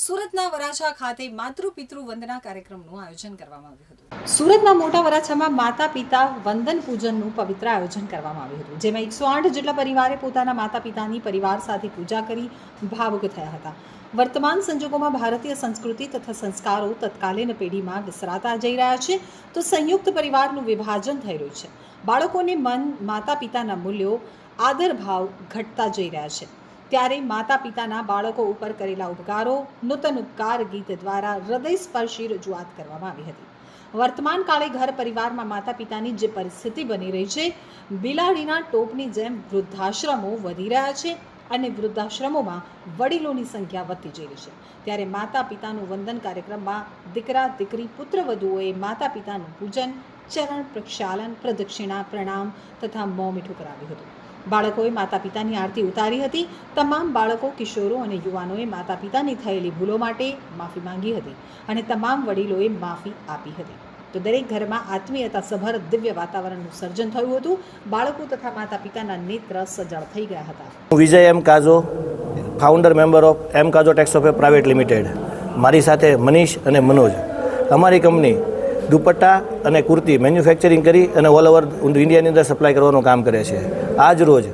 સુરતના વરાછા ખાતે માતૃ પિતૃ વંદના કાર્યક્રમનું આયોજન કરવામાં આવ્યું હતું. સુરતના મોટા વરાછામાં માતા પિતા વંદન પૂજનનું પવિત્ર આયોજન કરવામાં આવ્યું હતું, જેમાં એકસો આઠ જેટલા પરિવારે પોતાના માતા પિતાની પરિવાર સાથે પૂજા કરી ભાવુક થયા હતા. વર્તમાન સંજોગોમાં ભારતીય સંસ્કૃતિ તથા સંસ્કારો તત્કાલીન પેઢીમાં વિસરાતા જઈ રહ્યા છે, તો સંયુક્ત પરિવારનું વિભાજન થઈ રહ્યું છે. બાળકોને મન માતા પિતાના મૂલ્યો, આદર ભાવ ઘટતા જઈ રહ્યા છે. ત્યારે માતા પિતાના બાળકો ઉપર કરેલા ઉપકારો, નૂતન ઉપકાર ગીત દ્વારા હૃદયસ્પર્શી રજૂઆત કરવામાં આવી હતી. વર્તમાન કાળે ઘર પરિવારમાં માતા પિતાની જે પરિસ્થિતિ બની રહી છે, બિલાડીના ટોપની જેમ વૃદ્ધાશ્રમો વધી રહ્યા છે અને વૃદ્ધાશ્રમોમાં વડીલોની સંખ્યા વધતી જઈ રહી છે. ત્યારે માતા પિતાનું વંદન કાર્યક્રમમાં દીકરા, દીકરી પુત્રવધુઓએ માતા પિતાનું પૂજન, ચરણ પ્રક્ષાલન, પ્રદક્ષિણા, પ્રણામ તથા મોં મીઠું કરાવ્યું હતું. બાળકોએ માતા પિતાની આરતી ઉતારી હતી. તમામ બાળકો, કિશોરો અને યુવાનોએ માતા પિતાની થયેલી ભૂલો માટે માફી માંગી હતી અને તમામ વડીલોએ માફી આપી હતી. તો દરેક ઘરમાં આત્મીયતા સભર દિવ્ય વાતાવરણનું સર્જન થયું હતું. બાળકો તથા માતા પિતાના નેત્ર સજળ થઈ ગયા હતા. Vijay M Kajo founder member of M Kajo of private limited મારી સાથે મનીષ અને મનોજ. અમારી કંપની દુપટ્ટા અને કુર્તી મેન્યુફેક્ચરિંગ કરી અને ઓલ ઓવર ઇન્ડિયાની અંદર સપ્લાય કરવાનું કામ કરે છે. આજ રોજ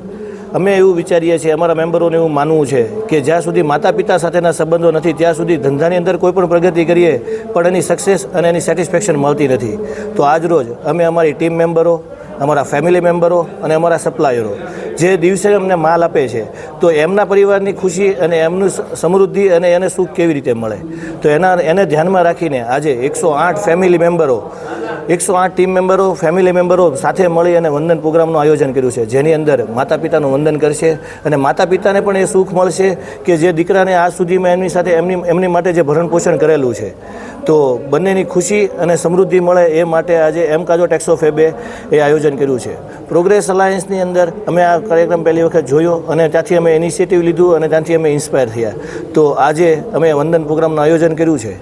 અમે એવું વિચારીએ છીએ, અમારા મેમ્બરોને એવું માનવું છે કે જ્યાં સુધી માતા પિતા સાથેના સંબંધો નથી, ત્યાં સુધી ધંધાની અંદર કોઈ પણ પ્રગતિ કરીએ, પણ એની સક્સેસ અને એની સેટિસ્ફેક્શન મળતી નથી. તો આજ રોજ અમે અમારી ટીમ મેમ્બરો, અમારા ફેમિલી મેમ્બરો અને અમારા સપ્લાયરો જે દિવસે અમને માલ આપે છે, તો એમના પરિવારની ખુશી અને એમનું સમૃદ્ધિ અને એને સુખ કેવી રીતે મળે? તો એના, એને ધ્યાનમાં રાખીને આજે એકસો આઠ ફેમિલી મેમ્બરો એકસો આઠ ટીમ મેમ્બરો ફેમિલી મેમ્બરો સાથે મળી અને વંદન પ્રોગ્રામનું આયોજન કર્યું છે. જેની અંદર માતા પિતાનું વંદન કરશે અને માતા પિતાને પણ એ સુખ મળશે કે જે દીકરાને આજ સુધીમાં એમની સાથે એમની એમની માટે જે ભરણ પોષણ કરેલું છે. તો બંનેની ખુશી અને સમૃદ્ધિ મળે એ માટે આજે એમ કાજો ટેક્સો ફેબે એ આયોજન કર્યું છે. પ્રોગ્રેસ અલાયન્સની અંદર અમે આ કાર્યક્રમ પહેલી વખત જોયો અને ત્યાંથી અમે ઇનિશિયેટિવ લીધું અને ત્યાંથી અમે ઇન્સ્પાયર થયા. તો આજે અમે વંદન પ્રોગ્રામનું આયોજન કર્યું છે.